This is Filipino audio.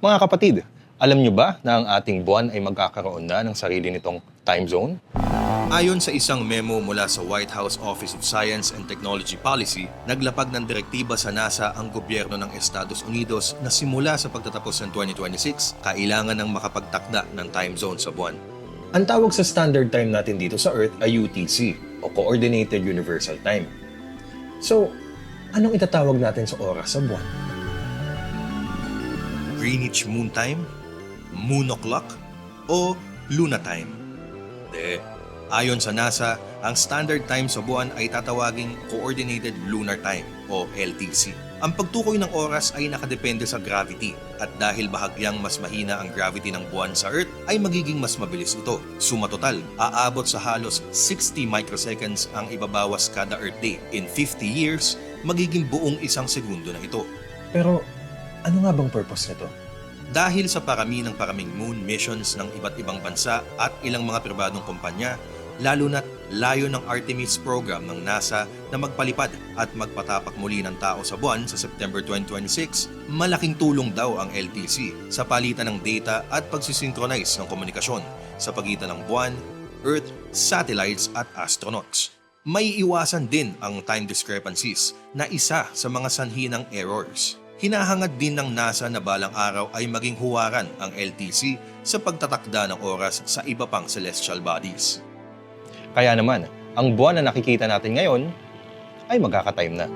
Mga kapatid, alam nyo ba na ang ating buwan ay magkakaroon na ng sarili nitong time zone? Ayon sa isang memo mula sa White House Office of Science and Technology Policy, naglapag ng direktiba sa NASA ang gobyerno ng Estados Unidos na simula sa pagtatapos ng 2026, kailangan ng makapagtakda ng time zone sa buwan. Ang tawag sa standard time natin dito sa Earth ay UTC o Coordinated Universal Time. So, anong itatawag natin sa oras sa buwan? Greenwich Moon Time, Moon O'Clock, o Luna Time? De, ayon sa NASA, ang standard time sa buwan ay tatawaging Coordinated Lunar Time o LTC. Ang pagtukoy ng oras ay nakadepende sa gravity at dahil bahagyang mas mahina ang gravity ng buwan sa Earth ay magiging mas mabilis ito. Suma total, aabot sa halos 60 microseconds ang ibabawas kada Earth day. In 50 years, magiging buong isang segundo na ito. Pero, ano nga bang purpose nito? Dahil sa parami ng paraming moon missions ng iba't ibang bansa at ilang mga pribadong kumpanya, lalo na't layo ng Artemis program ng NASA na magpalipad at magpatapak muli ng tao sa buwan sa September 2026, malaking tulong daw ang LTC sa palitan ng data at pagsisynchronize ng komunikasyon sa pagitan ng buwan, Earth, satellites at astronauts. May iwasan din ang time discrepancies na isa sa mga sanhi ng errors. Hinahangad din ng NASA na balang araw ay maging huwaran ang LTC sa pagtatakda ng oras sa iba pang celestial bodies. Kaya naman, ang buwan na nakikita natin ngayon ay magkaka-time na.